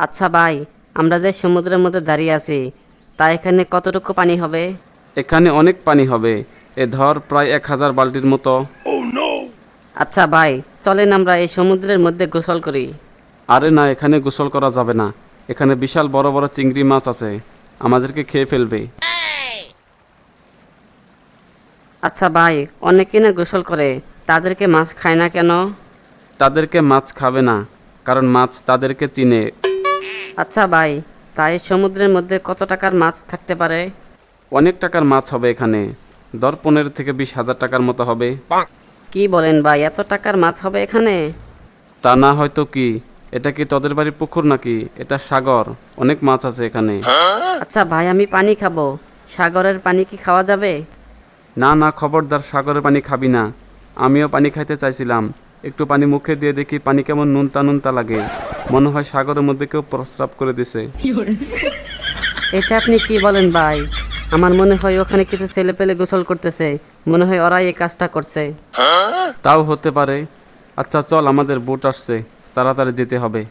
আচ্ছা ভাই আমরা যে সমুদ্রের মধ্যে দাঁড়িয়ে আছি তা এখানে কতটুকু পানি হবে? এখানে অনেক পানি হবে। এ ধর প্রায় এক হাজার বালতির মতো। আচ্ছা ভাই চলেন আমরা এই সমুদ্রের মধ্যে গোসল করি। আরে না এখানে গোসল করা যাবে না। এখানে বিশাল বড় বড় চিংড়ি মাছ আছে। আমাদেরকে খেয়ে ফেলবে। আচ্ছা ভাই অনেকে না গোসল করে তাদেরকে মাছ খায় না কেন? তাদেরকে মাছ খাবে না কারণ মাছ তাদেরকে চিনে। আচ্ছা ভাই তাই সমুদ্রের মধ্যে কত টাকার মাছ থাকতে পারে? অনেক টাকার মাছ হবে এখানে। দর পনেরো থেকে বিশ হাজার টাকার মতো হবে। কি বলেন ভাই এত টাকার মাছ হবে এখানে? তা না হয়তো কি। এটা কি তোদের বাড়ির পুকুর নাকি? এটা সাগর। অনেক মাছ আছে এখানে। আচ্ছা ভাই আমি পানি খাব। সাগরের পানি কি খাওয়া যাবে? না না খবরদার সাগরের পানি খাবি না। আমিও পানি খাইতে চাইছিলাম। একটু পানি মুখে দিয়ে দেখি পানি কেমন নুনতা নুনতা লাগে। মনে হয় সাগরের মধ্যে কেউ প্রস্রাব করে দিছে। এটা আপনি কি বলেন ভাই? আমার মনে হয় ওখানে কিছু ছেলে পেলে গোসল করতেছে। মনে হয় ওরাই এই কাজটা করছে। তাও হতে পারে। আচ্ছা চল আমাদের বোট আসছে। তাড়াতাড়ি যেতে হবে।